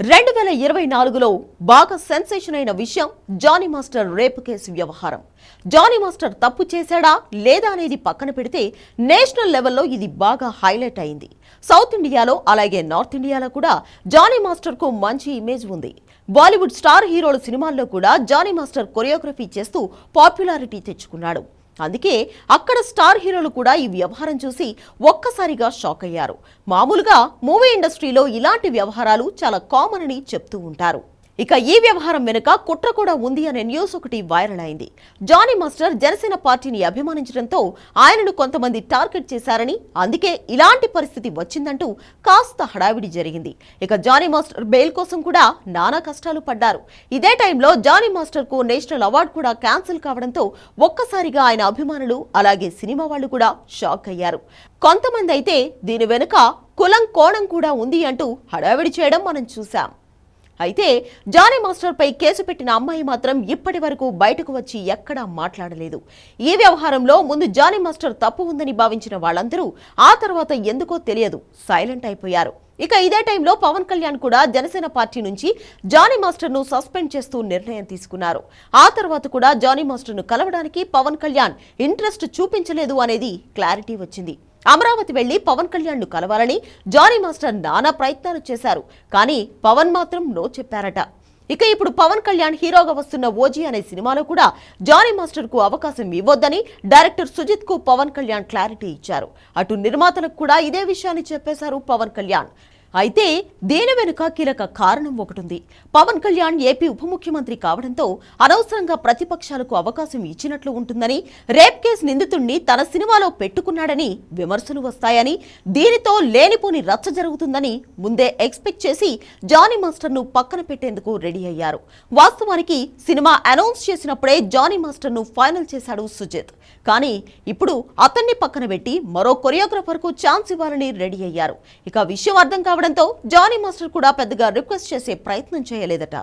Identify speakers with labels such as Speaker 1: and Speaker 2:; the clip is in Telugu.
Speaker 1: రెండు వేల ఇరవై నాలుగులో బాగా సెన్సేషన్ అయిన విషయం జానీ మాస్టర్ రేపు కేసు వ్యవహారం. జానీ మాస్టర్ తప్పు చేశాడా లేదా అనేది పక్కన పెడితే నేషనల్ లెవెల్లో ఇది బాగా హైలైట్ అయింది. సౌత్ ఇండియాలో అలాగే నార్త్ ఇండియాలో కూడా జానీ మాస్టర్కు మంచి ఇమేజ్ ఉంది. బాలీవుడ్ స్టార్ హీరోల సినిమాల్లో కూడా జానీ మాస్టర్ కొరియోగ్రఫీ చేస్తూ పాపులారిటీ తెచ్చుకున్నాడు. అందుకే అక్కడ స్టార్ హీరోలు కూడా ఈ వ్యవహారం చూసి ఒక్కసారిగా షాక్ అయ్యారు. మామూలుగా మూవీ ఇండస్ట్రీలో ఇలాంటి వ్యవహారాలు చాలా కామన్ అని చెప్తూ ఉంటారు. ఇక ఈ వ్యవహారం వెనుక కుట్ర కూడా ఉంది అనే న్యూస్ ఒకటి వైరల్ అయింది. జానీ మాస్టర్ జనసేన పార్టీని అభిమానించడంతో ఆయనను కొంతమంది టార్గెట్ చేశారని అందుకే ఇలాంటి పరిస్థితి వచ్చిందంటూ కాస్త హడావిడి జరిగింది. ఇక జానీ మాస్టర్ బెయిల్ కోసం కూడా నానా కష్టాలు పడ్డారు. ఇదే టైంలో జానీ మాస్టర్కు నేషనల్ అవార్డు కూడా క్యాన్సిల్ కావడంతో ఒక్కసారిగా ఆయన అభిమానులు అలాగే సినిమా వాళ్ళు కూడా షాక్ అయ్యారు. కొంతమంది అయితే దీని వెనుక కులం కోణం కూడా ఉంది అంటూ హడావిడి చేయడం మనం చూసాం అయితే జానీ మాస్టర్ పై కేసు పెట్టిన అమ్మాయి మాత్రం ఇప్పటి వరకు బయటకు వచ్చి ఎక్కడా మాట్లాడలేదు. ఈ వ్యవహారంలో ముందు జానీ మాస్టర్ తప్పు ఉందని భావించిన వాళ్ళందరూ ఆ తర్వాత ఎందుకో తెలియదు. సైలెంట్ అయిపోయారు. ఇక ఇదే టైంలో పవన్ కళ్యాణ్ కూడా జనసేన పార్టీ నుంచి జానీ మాస్టర్ను సస్పెండ్ చేస్తూ నిర్ణయం తీసుకున్నారు. ఆ తర్వాత కూడా జానీ మాస్టర్ను కలవడానికి పవన్ కళ్యాణ్ ఇంట్రెస్ట్ చూపించలేదు అనేది క్లారిటీ వచ్చింది. అమరావతి వెళ్ళి పవన్ కళ్యాణ్ను కలవాలని జానీ మాస్టర్ నానా ప్రయత్నాలు చేశారు. కానీ పవన్ మాత్రం నో చెప్పారట. ఇక ఇప్పుడు పవన్ కళ్యాణ్ హీరోగా వస్తున్న ఓజీ అనే సినిమాలో కూడా జానీ మాస్టర్కు అవకాశం ఇవ్వొద్దని డైరెక్టర్ సుజిత్కు పవన్ కళ్యాణ్ క్లారిటీ ఇచ్చారు. అటు నిర్మాతలకు కూడా ఇదే విషయాన్ని చెప్పేశారు పవన్ కళ్యాణ్. అయితే దీని వెనుక కీలక కారణం ఒకటుంది? పవన్ కళ్యాణ్ ఏపీ ఉప ముఖ్యమంత్రి కావడంతో అనవసరంగా ప్రతిపక్షాలకు అవకాశం ఇచ్చినట్లు ఉంటుందని రేప్ కేసు నిందితుణ్ణి తన సినిమాలో పెట్టుకున్నాడని విమర్శలు వస్తాయని దీనితో లేనిపోని రచ్చ జరుగుతుందని ముందే ఎక్స్పెక్ట్ చేసి జానీ మాస్టర్ను పక్కన పెట్టేందుకు రెడీ అయ్యారు. వాస్తవానికి సినిమా అనౌన్స్ చేసినప్పుడే జానీ మాస్టర్ను ఫైనల్ చేశాడు సుజిత్. కానీ ఇప్పుడు అతన్ని పక్కన పెట్టి మరో కొరియోగ్రాఫర్కు ఛాన్స్ ఇవ్వాలని రెడీ అయ్యారు. ఇక విషయం అర్థం కావడంతో జానీ మాస్టర్ కూడా పెద్దగా రిక్వెస్ట్ చేసే ప్రయత్నం చేయలేదట.